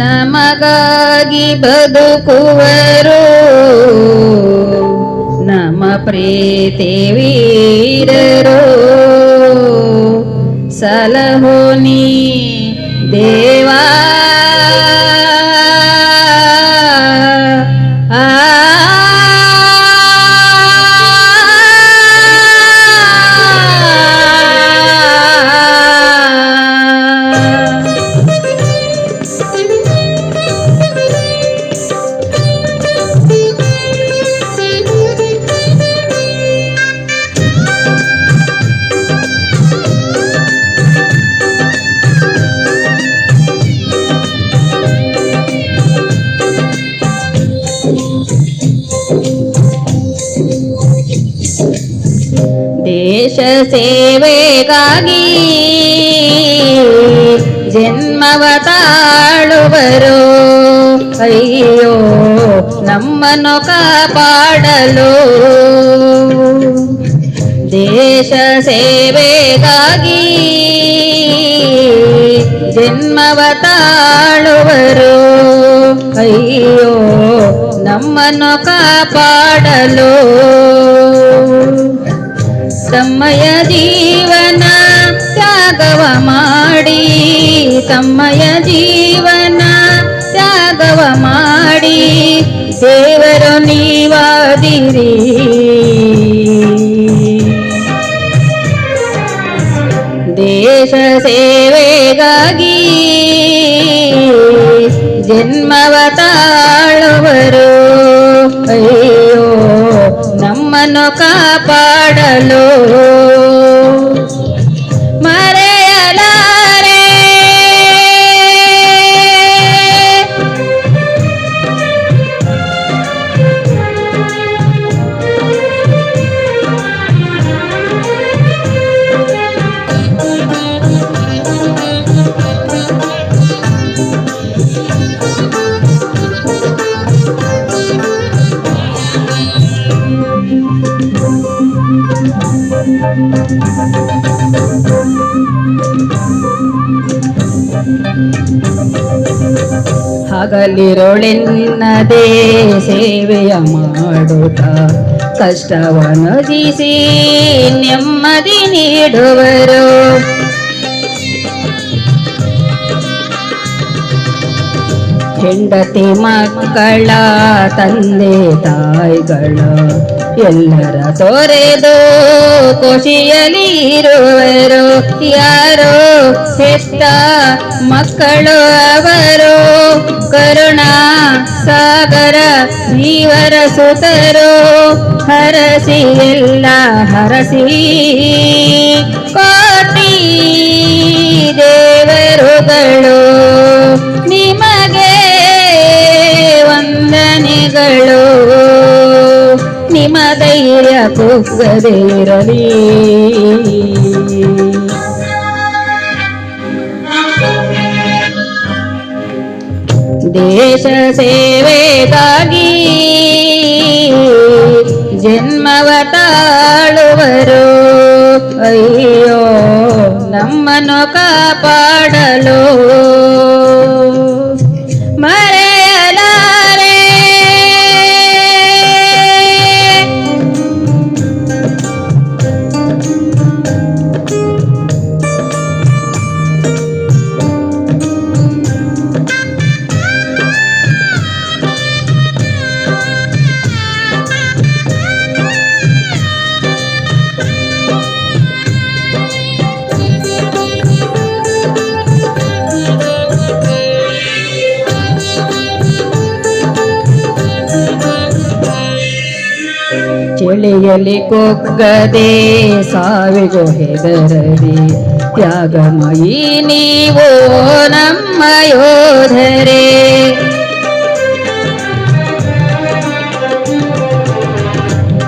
ನಮಗಾಗಿ ಬದುಕುವರು. ನಮ್ಮ ಪ್ರೀತಿ ವೀರರು. ಸಲಹೋ ನೀ ದೇವಾ ಸೇವೆಗಾಗಿ ಜನ್ಮವ ತಾಳುವರು ಅಯ್ಯೋ ನಮ್ಮನ್ನು ಕಾಪಾಡಲು. ದೇಶ ಸೇವೆಗಾಗಿ ಜನ್ಮವ ತಾಳುವರು ಅಯ್ಯೋ ನಮ್ಮನ್ನು ಕಾಪಾಡಲು. ತಮ್ಮಯ ಜೀವನ ತ್ಯಾಗವ ಮಾಡಿ ತಮ್ಮಯ ಜೀವನ ತ್ಯಾಗವ ಮಾಡಿ ದೇವರು ನೀವಾದಿರಿ. ದೇಶ ಸೇವೆಗಾಗಿ ಜನ್ಮವ ತಾಳುವರು. ಅಯ್ಯೋ ನಮ್ಮನ್ನು ಹಗಲಿರುಳೆನ್ನದೇ ಸೇವೆಯ ಮಾಡುತ್ತ ಕಷ್ಟವನ್ನು ಜೀಸಿ ನೆಮ್ಮದಿ ನೀಡುವರು. ಹೆಂಡತಿ ಮಕ್ಕಳ, ತಂದೆ ತಾಯಿಗಳ ಎಲ್ಲರ ತೊರೆದು ಖುಷಿಯಲ್ಲಿ ಇರುವರು. ಯಾರೋ ಹೆತ್ತ ಮಕ್ಕಳು ಅವರು, ಕರುಣಾ ಸಾಗರ ಜೀವರ ಸುತರು, ಹರಸಿ ಎಲ್ಲ ಹರಸಿ. ಕೋಟಿ ದೇವರುಗಳು ನಿಮಗೆ ವಂದನೆಗಳು ನಿಮ್ಮ ಧೈರ್ಯ ಕುಗ್ಗದೇ ಇರಲಿ ದೇಶ ಸೇವೆಗಾಗಿ ಜನ್ಮವ ತಾಳುವರು. ಅಯ್ಯೋ ನಮ್ಮನ್ನು ಕಾಪಾಡಲು ಚಳಿಯಲ್ಲಿ ಕೊಕ್ಕದೆ ಸಾವಿಗೂ ಹೆದರದೆ ತ್ಯಾಗಮಯಿ ನೀವು ನಮ್ಮ ಯೋಧರೇ.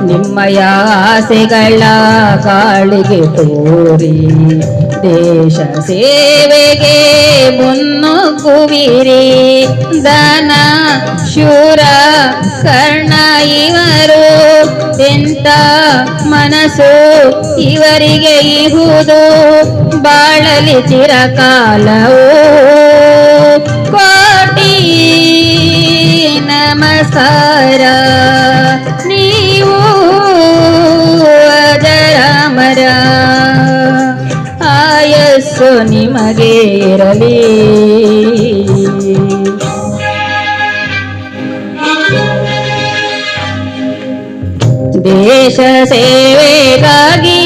ನಿಮ್ಮಯ ಆಸೆಗಳ ಕಾಳಿಗೆ ತೋರಿ ದೇಶ ಸೇವೆಗೆ ಮುನ್ನುಗ್ಗುವಿರಿ ದನ, ಶೂರ, ಕರ್ಣ ಇವರು ಎಂತ ಮನಸ್ಸು ಇವರಿಗೆ ಇಹುದು ಬಾಳಲಿ ಚಿರಕಾಲವು ಕೋಟಿ ನಮಸ್ಕಾರ ನೀವು ಅಜರಾಮರ ಆಯಸ್ಸು ನಿಮಗೆ ಇರಲಿ ದೇಶ ಸೇವೆಗಾಗಿ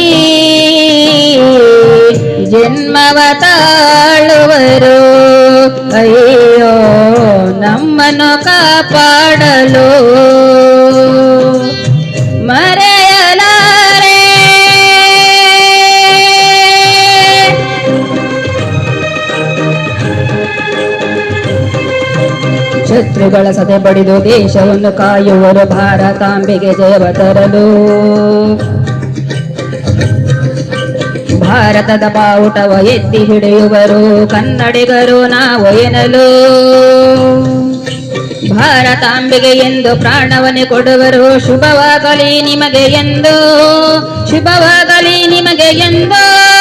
ಜನ್ಮವ ತಾಳುವರು ಅಯ್ಯೋ ನಮ್ಮನ್ನು ಕಾಪಾಡಲು ಶತ್ರುಗಳ ಸದೆ ಬಡಿದು ದೇಶವನ್ನು ಕಾಯುವರು. ಭಾರತಾಂಬೆಗೆ ಜಯವ ತರಲು ಭಾರತದ ಬಾವುಟವ ಎತ್ತಿ ಹಿಡಿಯುವರು. ಕನ್ನಡಿಗರು ನಾವು ಎನಲು ಭಾರತಾಂಬೆಗೆ ಎಂದು ಪ್ರಾಣವನ್ನು ಕೊಡುವರು. ಶುಭವಾಗಲಿ ನಿಮಗೆ ಎಂದು. ಶುಭವಾಗಲಿ ನಿಮಗೆ ಎಂದು.